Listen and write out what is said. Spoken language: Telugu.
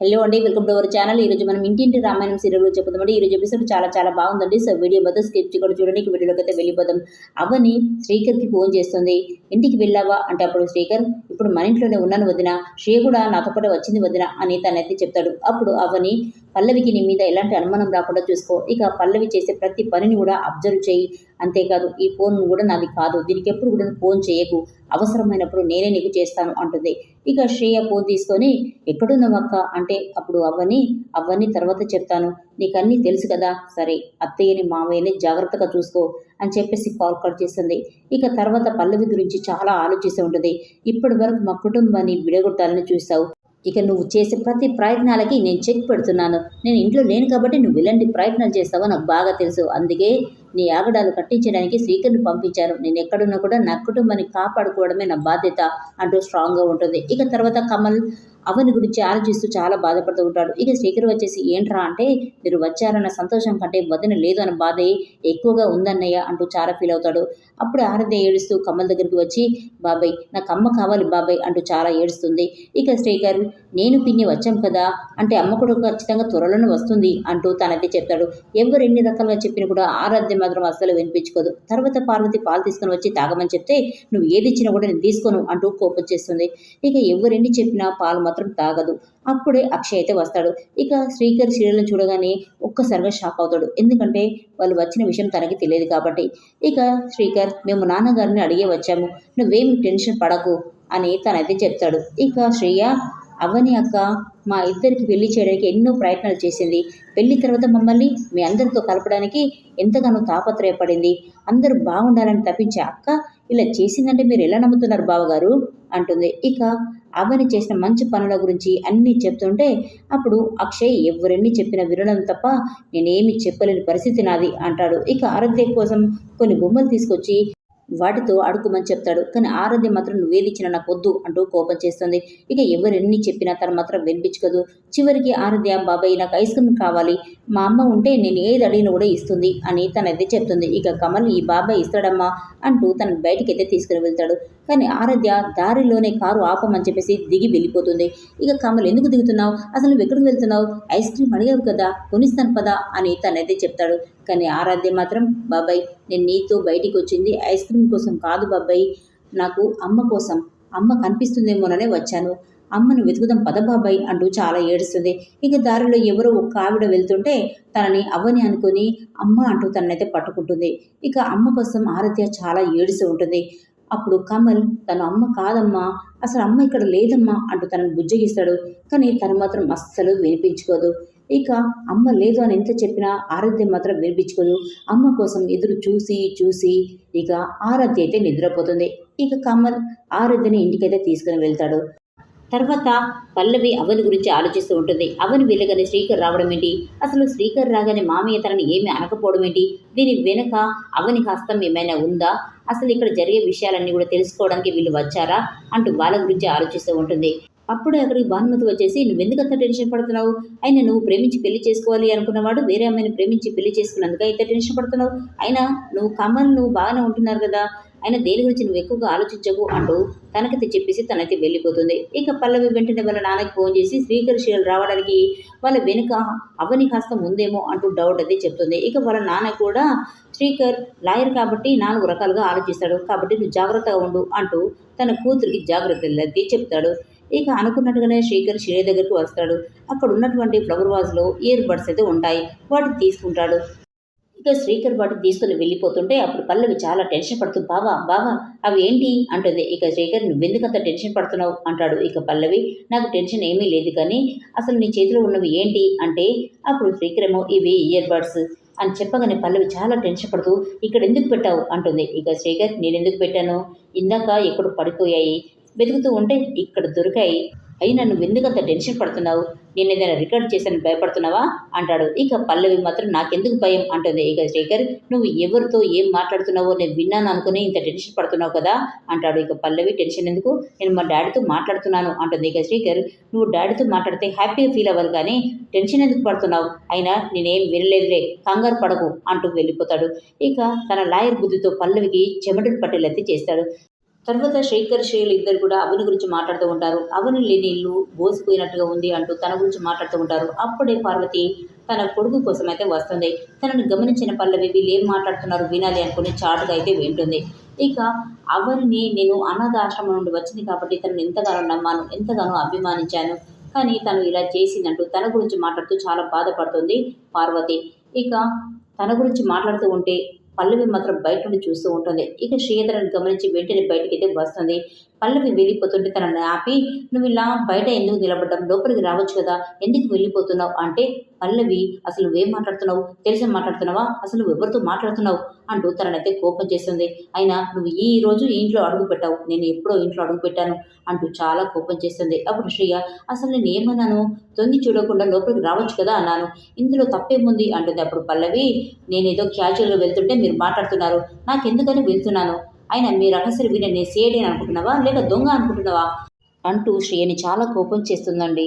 హలో అండి వెల్కమ్ టు అవర్ ఛానల్. ఈరోజు మనం ఇంటింటి రామాయణం సీరియల్ గురించి చెప్పుదామండి. ఈరోజు ఎపిసోడ్ చాలా చాలా బాగుందండి. సో వీడియో మొత్తం స్కిప్ కూడా చూడండి. వీడియోలోకి అయితే వెళ్ళిపోదాం. అవని శ్రీకర్కి ఫోన్ చేస్తుంది. ఇంటికి వెళ్ళావా? అంటే అప్పుడు శ్రీకర్ ఇప్పుడు మన ఇంట్లోనే ఉన్నాను వదిన. శ్రీ కూడా నాతో పాటు వచ్చింది వదిన అని తనైతే చెప్తాడు. అప్పుడు అవని పల్లవికి నీ మీద ఎలాంటి అనుమానం రాకుండా చూసుకో. ఇక పల్లవి చేసే ప్రతి పనిని కూడా అబ్జర్వ్ చేయి. అంతేకాదు ఈ ఫోన్ కూడా నాది కాదు. దీనికి ఎప్పుడు కూడా ఫోన్ చేయకు. అవసరమైనప్పుడు నేనే నీకు చేస్తాను అంటుంది. ఇక శ్రేయ ఫోన్ తీసుకొని ఎక్కడున్నావు అక్క? అంటే అప్పుడు అవ్వని అవ్వని తర్వాత చెప్తాను. నీకన్నీ తెలుసు కదా. సరే అత్తయ్యని మామయ్యని జాగ్రత్తగా చూసుకో అని చెప్పేసి కాల్ కట్ చేస్తుంది. ఇక తర్వాత పల్లవి గురించి చాలా ఆలోచిస్తూ ఉంటుంది. ఇప్పటి వరకు మా కుటుంబాన్ని విడగొట్టాలని చూసావు ఇక నువ్వు చేసే ప్రతి ప్రయత్నాలకి నేను చెక్ పెడుతున్నాను. నేను ఇంట్లో లేను కాబట్టి నువ్వు ఇలాంటి ప్రయత్నాలు చేస్తావో నాకు బాగా తెలుసు. అందుకే నీ ఆగడాలు కట్టించడానికి శ్రీకర్ని పంపించాను. నేను ఎక్కడున్నా కూడా నా కుటుంబాన్ని కాపాడుకోవడమే నా బాధ్యత అంటూ స్ట్రాంగ్గా ఉంటుంది. ఇక తర్వాత కమల్ అవని గురించి ఆలోచిస్తూ చాలా బాధపడుతూ ఉంటాడు. ఇక శేఖర్ వచ్చేసి ఏంట్రా అంటే మీరు వచ్చారన్న సంతోషం కంటే వదిన లేదు అన్న బాధే ఎక్కువగా ఉందన్నయ్య అంటూ చాలా ఫీల్ అవుతాడు. అప్పుడు ఆరదే ఏడుస్తూ కమ్మల దగ్గరికి వచ్చి బాబాయ్ నాకు అమ్మ కావాలి బాబాయ్ అంటూ చాలా ఏడుస్తుంది. ఇక శ్రీకర్ నేను పిన్ని వచ్చాం కదా అంటే అమ్మ కూడా ఖచ్చితంగా త్వరలోనే వస్తుంది అంటూ తనైతే చెప్తాడు. ఎవరు ఎన్ని రకాలుగా చెప్పినా కూడా ఆరాధ్య మాత్రం అస్సలు వినిపించుకోదు. తర్వాత పార్వతి పాలు తీసుకొని వచ్చి తాగమని చెప్తే నువ్వు ఏది ఇచ్చినా కూడా నేను తీసుకోను అంటూ కోపం చేస్తుంది. ఇక ఎవరెన్ని చెప్పినా పాలు మాత్రం తాగదు. అప్పుడే అక్షయ్ అయితే వస్తాడు. ఇక శ్రీకర్ సీరియల్ని చూడగానే ఒక్కసారిగా షాక్ అవుతాడు. ఎందుకంటే వాళ్ళు వచ్చిన విషయం తనకి తెలియదు కాబట్టి. ఇక శ్రీకర్ మేము నాన్నగారిని అడిగే వచ్చాము. నువ్వేమి టెన్షన్ పడకు అని తనైతే చెప్తాడు. ఇక శ్రేయ అవని అక్క మా ఇద్దరికి పెళ్ళి చేయడానికి ఎన్నో ప్రయత్నాలు చేసింది. పెళ్ళి తర్వాత మమ్మల్ని మీ అందరితో కలపడానికి ఎంతగానో తాపత్రయపడింది. అందరూ బాగుండాలని తప్పించే అక్క ఇలా చేసిందంటే మీరు ఎలా నమ్ముతున్నారు బావగారు? అంటుంది. ఇక అవని చేసిన మంచి పనుల గురించి అన్నీ చెప్తుంటే అప్పుడు అక్షయ్ ఎవరెన్ని చెప్పిన వినడం తప్ప నేనేమి చెప్పలేని పరిస్థితి నాది అంటాడు. ఇక ఆరోగ్య కోసం కొన్ని బొమ్మలు తీసుకొచ్చి వాటితో అడుగుమని చెప్తాడు. కానీ ఆరాధ్య మాత్రం నువ్వేదిచ్చినా నాకు వద్దు అంటూ కోపం చేస్తుంది. ఇక ఎవరెన్ని చెప్పినా తను మాత్రం వినిపించుకోదు. చివరికి ఆరాధ్య బాబాయ్ నాకు ఐస్ క్రీమ్ కావాలి. మా అమ్మ ఉంటే నేను ఏది అడిగినా కూడా ఇస్తుంది అని తనైతే చెప్తుంది. ఇక కమల్ ఈ బాబాయ్ ఇస్తాడమ్మా అంటూ తను బయటికి అయితే తీసుకుని వెళ్తాడు. కానీ ఆరాధ్య దారిలోనే కారు ఆపమని చెప్పేసి దిగి వెళ్ళిపోతుంది. ఇక కమల్ ఎందుకు దిగుతున్నావు? అసలు నువ్వు ఎక్కడికి వెళ్తున్నావు? ఐస్ క్రీమ్ అడిగావు కదా కొనిస్తాను పదా అని తనైతే చెప్తాడు. కానీ ఆరాధ్య మాత్రం బాబాయ్ నేను నీతో బయటికి వచ్చింది ఐస్ క్రీమ్ కోసం కాదు బాబాయ్ నాకు అమ్మ కోసం. అమ్మ కనిపిస్తుందేమోననే వచ్చాను. అమ్మను వెతుకుదాం పద బాబాయ్ అంటూ చాలా ఏడుస్తుంది. ఇక దారిలో ఎవరో ఒక్క ఆవిడ వెళ్తుంటే తనని అవ్వని అనుకుని అమ్మ అంటూ తననైతే పట్టుకుంటుంది. ఇక అమ్మ కోసం ఆరాధ్య చాలా ఏడుస్తూ ఉంటుంది. అప్పుడు కమల్ తన అమ్మ కాదమ్మా అసలు అమ్మ ఇక్కడ లేదమ్మా అంటూ తనను బుజ్జగిస్తాడు. కానీ తను మాత్రం అస్సలు వినిపించుకోదు. ఇక అమ్మ లేదు అని ఎంత చెప్పినా ఆరాధ్య మాత్రం వినిపించుకోదు. అమ్మ కోసం ఎదురు చూసి చూసి ఇక ఆరాధ్య అయితే నిద్రపోతుంది. ఇక కమల్ ఆరాధ్యని ఇంటికైతే తీసుకుని వెళ్తాడు. తర్వాత పల్లవి అవని గురించి ఆలోచిస్తూ ఉంటుంది. అవని వెళ్ళగానే శ్రీకర్ రావడం ఏంటి? అసలు శ్రీకర్ రాగానే మామయ్య తనని ఏమీ అనకపోవడం ఏంటి? దీని వెనుక అవని హస్తం ఏమైనా ఉందా? అసలు ఇక్కడ జరిగే విషయాలన్నీ కూడా తెలుసుకోవడానికి వీళ్ళు వచ్చారా? అంటూ వాళ్ళ గురించి ఆలోచిస్తూ ఉంటుంది. అప్పుడు అక్కడికి భానుమతి వచ్చేసి నువ్వు ఎందుకు అంత టెన్షన్ పడుతున్నావు? అయినా నువ్వు ప్రేమించి పెళ్ళి చేసుకోవాలి అనుకున్నవాడు వేరే అమ్మాయిని ప్రేమించి పెళ్ళి చేసుకున్నందుకు ఇంత టెన్షన్ పడుతున్నావు? అయినా నువ్వు కమల్ నువ్వు బాగానే ఉంటున్నారు కదా? అయినా దేని గురించి నువ్వు ఎక్కువగా ఆలోచించవు అంటూ తనకైతే చెప్పేసి తనైతే వెళ్ళిపోతుంది. ఇక పల్లవి వెంటనే వాళ్ళ నాన్నకి ఫోన్ చేసి శ్రీకర్ రావడానికి వాళ్ళ వెనుక అవని హస్తం ఉందేమో అంటూ డౌట్ అది చెప్తుంది. ఇక వాళ్ళ నాన్న కూడా శ్రీకర్ లాయర్ కాబట్టి నాలుగు రకాలుగా ఆలోచిస్తాడు. కాబట్టి నువ్వు జాగ్రత్తగా ఉండు అంటూ తన కూతురికి జాగ్రత్తలు చెప్తాడు. ఇక అనుకున్నట్టుగానే శ్రీకర్ శ్రీ దగ్గరకు వస్తాడు. అక్కడ ఉన్నటువంటి ఫ్లవర్ వాజ్లో ఇయర్ బడ్స్ అయితే ఉంటాయి. వాటిని తీసుకుంటాడు. ఇక శ్రీకర్ వాటిని తీసుకుని వెళ్ళిపోతుంటే అప్పుడు పల్లవి చాలా టెన్షన్ పడుతుంది బావా బావా అవి ఏంటి? అంటుంది. ఇక శ్రీకర్ నువ్వెందుకంత టెన్షన్ పడుతున్నావు? అంటాడు ఇక పల్లవి. నాకు టెన్షన్ ఏమీ లేదు కానీ అసలు నీ చేతిలో ఉన్నవి ఏంటి? అంటే అప్పుడు శ్రీకర్ ఏమో ఇవి ఇయర్ బడ్స్. అని చెప్పగానే పల్లవి చాలా టెన్షన్ పడుతూ ఇక్కడ ఎందుకు పెట్టావు? అంటుంది. ఇక శ్రీకర్ నేను ఎందుకు పెట్టాను? ఇందాక ఎక్కడ పడిపోయాయి. వెతుకుతూ ఉంటే ఇక్కడ దొరికాయి. అయినా నువ్వు ఎందుకంత టెన్షన్ పడుతున్నావు? నేను ఏదైనా రికార్డ్ చేశాను భయపడుతున్నావా? అంటాడు. ఇక పల్లవి మాత్రం నాకెందుకు భయం? అంటుంది. ఇక శేఖర్ నువ్వు ఎవరితో ఏం మాట్లాడుతున్నావో నేను విన్నాను అనుకుని ఇంత టెన్షన్ పడుతున్నావు కదా? అంటాడు. ఇక పల్లవి టెన్షన్ ఎందుకు? నేను మా డాడీతో మాట్లాడుతున్నాను. అంటుంది. ఇక శ్రీకర్ నువ్వు డాడీతో మాట్లాడితే హ్యాపీగా ఫీల్ అవ్వాలి కానీ టెన్షన్ ఎందుకు పడుతున్నావు? అయినా నేనేం వినలేదులే కంగారు పడకు అంటూ వెళ్ళిపోతాడు. ఇక తన లాయర్ బుద్ధితో పల్లవికి చెమటలు పట్టేలెత్తి చేస్తాడు. తర్వాత శేఖర్ శ్రేయులు ఇద్దరు కూడా అవని గురించి మాట్లాడుతూ ఉంటారు. అవని లేని ఇల్లు బోసిపోయినట్టుగా ఉంది అంటూ తన గురించి మాట్లాడుతూ ఉంటారు. అప్పుడే పార్వతి తన కొడుకు కోసం అయితే వస్తుంది. తనని గమనించిన పల్లవి వీళ్ళు ఏం మాట్లాడుతున్నారు వినాలి అనుకుని చాటుగా అయితే వింటుంది. ఇక అవరిని నేను అనాథాశ్రమం నుండి వచ్చింది కాబట్టి తనను ఎంతగానో నమ్మాను ఎంతగానో అభిమానించాను. కానీ తను ఇలా చేసిందంటూ తన గురించి మాట్లాడుతూ చాలా బాధపడుతుంది పార్వతి. ఇక తన గురించి మాట్లాడుతూ ఉంటే పల్లవి మాత్రం బయట నుండి చూస్తూ ఉంటుంది. ఇక శ్రీధరని గమనించి వెంటనే బయటికైతే వస్తుంది. పల్లవి వెళ్ళిపోతుంటే తనని ఆపి నువ్వు ఇలా బయట ఎందుకు నిలబడ్డం? లోపలికి రావచ్చు కదా. ఎందుకు వెళ్ళిపోతున్నావు? అంటే పల్లవి అసలు నువ్వేం మాట్లాడుతున్నావు? తెలిసి మాట్లాడుతున్నావా? అసలు నువ్వు ఎవరితో మాట్లాడుతున్నావు? అంటూ తననైతే కోపం చేస్తుంది. అయినా నువ్వు ఈ రోజు ఇంట్లో అడుగు పెట్టావు. నేను ఎప్పుడో ఇంట్లో అడుగు పెట్టాను అంటూ చాలా కోపం చేస్తుంది. అప్పుడు శ్రీయ అసలు నేను ఏమన్నాను? తొంగి చూడకుండా లోపలికి రావచ్చు కదా అన్నాను. ఇందులో తప్పేముంది? అంటుంది అప్పుడు పల్లవి. నేను ఏదో క్యాజువల్గా వెళ్తుంటే మీరు మాట్లాడుతున్నారు. నాకెందుకని వెళ్తున్నాను? అయినా మీ రహస్యం విని నేను అని అనుకుంటున్నావా లేక దొంగ అనుకుంటున్నావా? అంటూ శ్రేయని చాలా కోపం చేస్తుందండి.